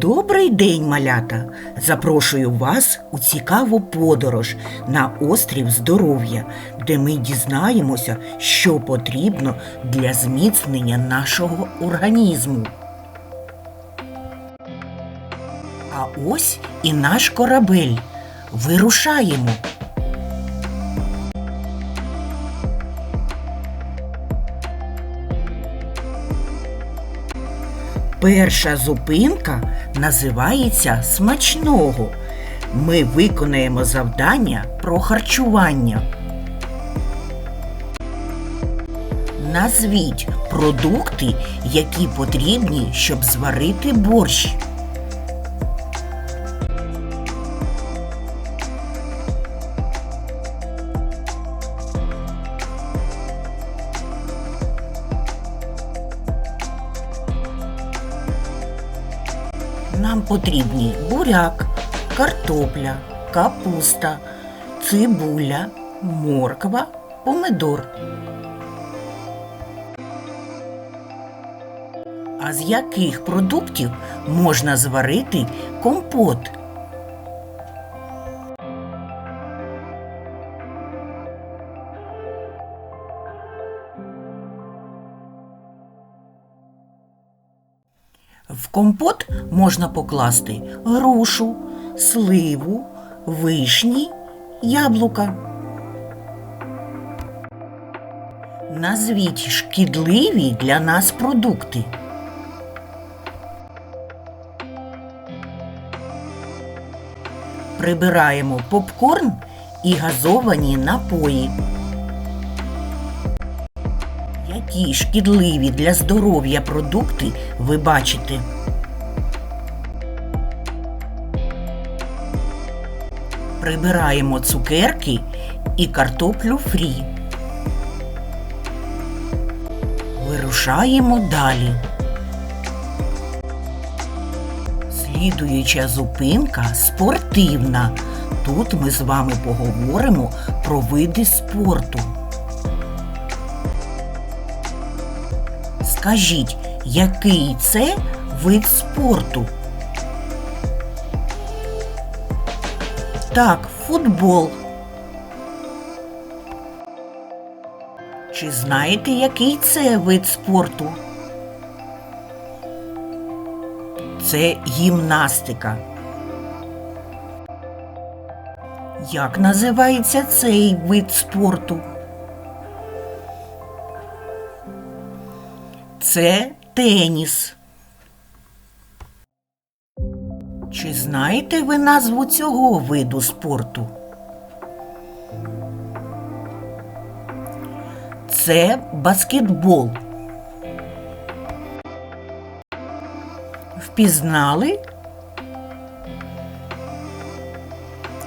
Добрий день, малята! Запрошую вас у цікаву подорож на острів здоров'я, де ми дізнаємося, що потрібно для зміцнення нашого організму. А ось і наш корабель. Вирушаємо. Перша зупинка називається смачного. Ми виконаємо завдання про харчування. Назвіть продукти, які потрібні, щоб зварити борщ. Потрібні буряк, картопля, капуста, цибуля, морква, помидор. А з яких продуктів можна зварити компот? Компот можна покласти грушу, сливу, вишні, яблука. Назвіть шкідливі для нас продукти. Прибираємо попкорн і газовані напої. Які шкідливі для здоров'я продукти ви бачите? Прибираємо цукерки і картоплю фрі. Вирушаємо далі. Слідуюча зупинка спортивна. Тут ми з вами поговоримо про види спорту. Скажіть, який це вид спорту? Так, футбол. Чи знаєте, який це вид спорту? Це гімнастика. Як називається цей вид спорту? Це теніс. Чи знаєте ви назву цього виду спорту? Це баскетбол. Впізнали?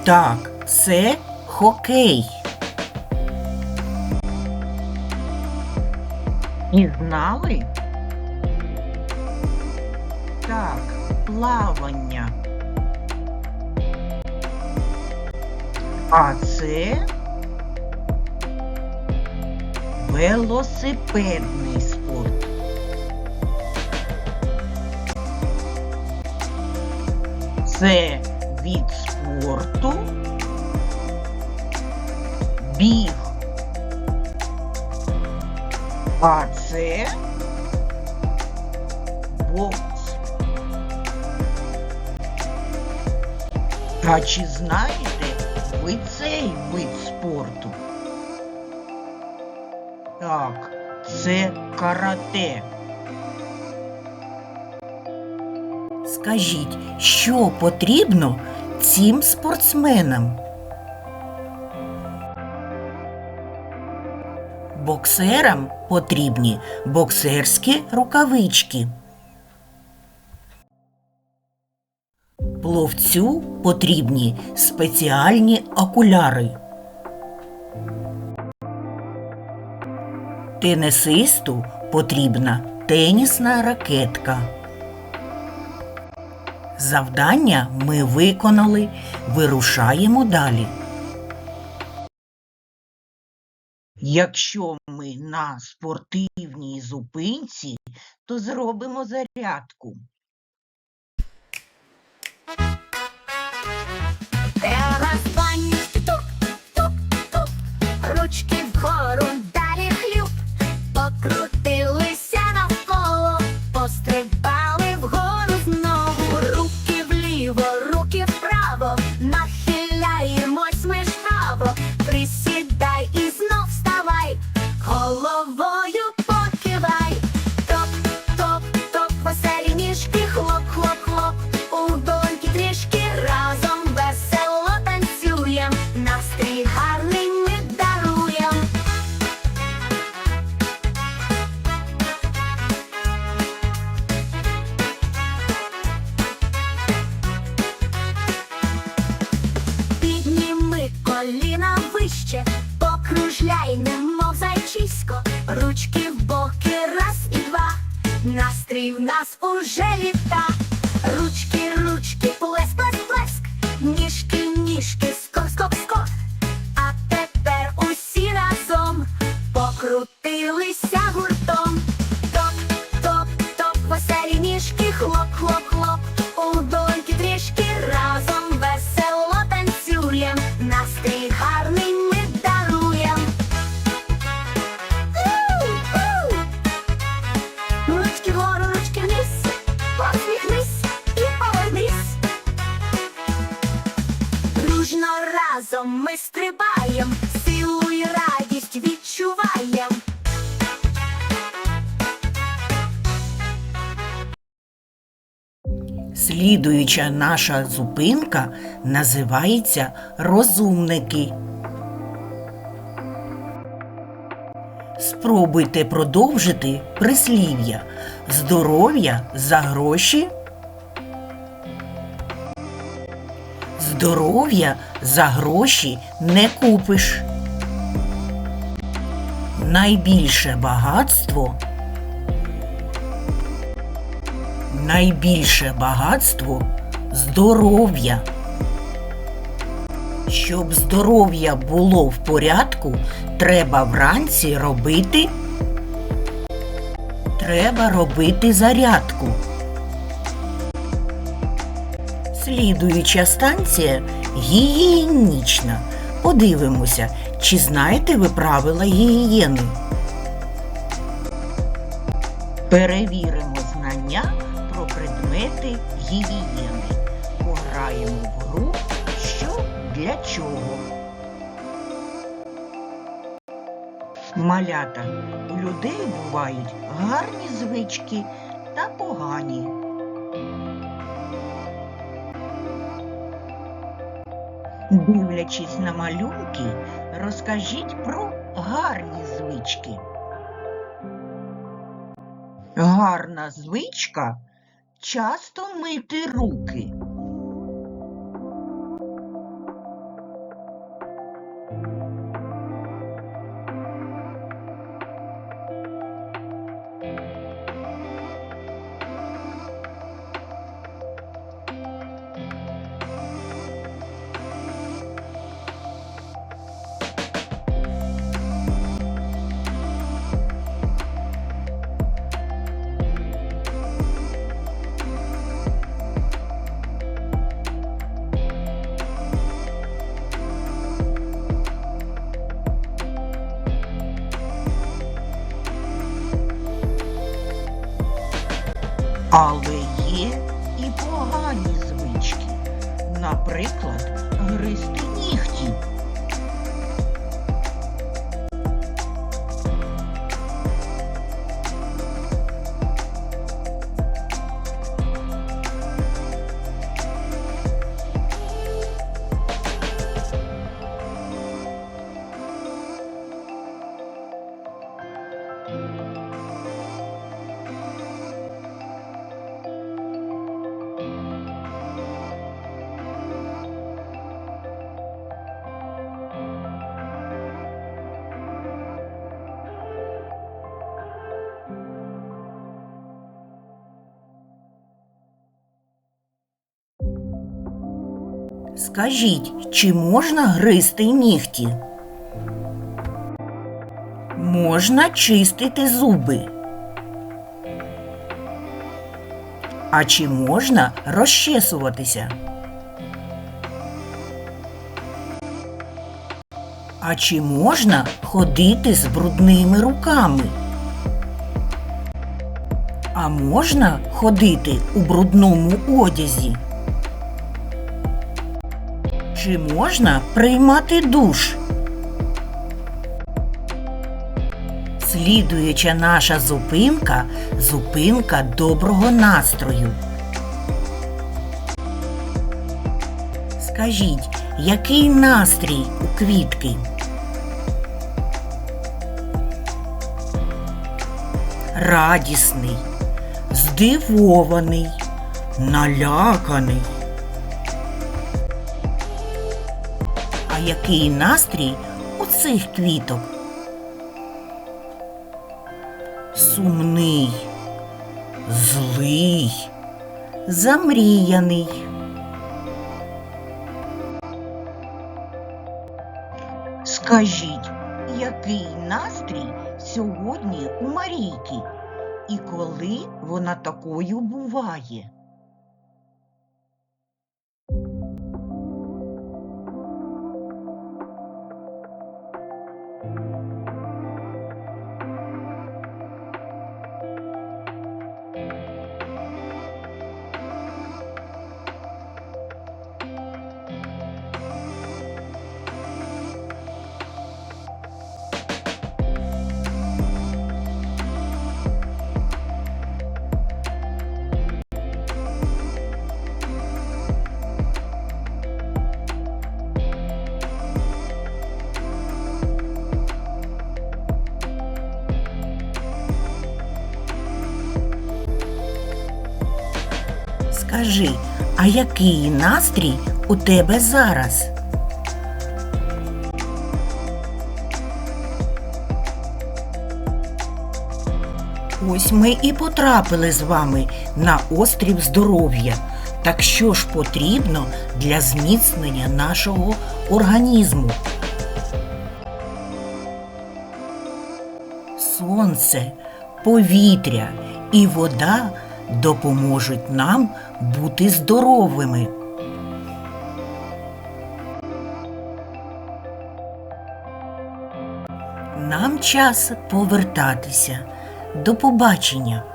Так, це хокей. І знали? Так, плавання. А це велосипедний спорт. Це від спорту біг. А це бокс. А чи ви цей вид спорту? Так, це карате. Скажіть, що потрібно цим спортсменам? Боксерам потрібні боксерські рукавички. Пловцю потрібні спеціальні окуляри. Тенісисту потрібна тенісна ракетка. Завдання ми виконали. Вирушаємо далі. Якщо ми на спортивній зупинці, то зробимо зарядку. Ручки Настрій в нас уже літа. Ручки, ручки, плеск, плеск, плеск, ніжки, ніжки, Слідуюча наша зупинка називається Розумники. Спробуйте продовжити прислів'я здоров'я за гроші. Здоров'я за гроші не купиш. Найбільше багатство Найбільше багатство здоров'я. Щоб здоров'я було в порядку, треба вранці робити. Треба робити зарядку. Слідуюча станція гігієнічна. Подивимося, чи знаєте ви правила гігієни. Перевіримо знання гігієни. Пограємо в гру що для чого. Малята. У людей бувають гарні звички та погані. Дивлячись на малюнки, розкажіть про гарні звички. Гарна звичка часто мити руки. Але є і погані звички. Наприклад, гризти Скажіть, чи можна гризти нігті? Можна чистити зуби. А чи можна розчесуватися? А чи можна ходити з брудними руками? А можна ходити у брудному одязі? Чи можна приймати душ? Слідуюча наша зупинка зупинка доброго настрою. Скажіть, який настрій у квітки? Радісний, здивований, наляканий. А який настрій у цих квіток? Сумний, злий, замріяний. Скажіть, який настрій сьогодні у Марійки? І коли вона такою буває? Скажи, а який настрій у тебе зараз? Ось ми і потрапили з вами на острів здоров'я. Так що ж потрібно для зміцнення нашого організму? Сонце, повітря і вода допоможуть нам бути здоровими. Нам час повертатися. До побачення!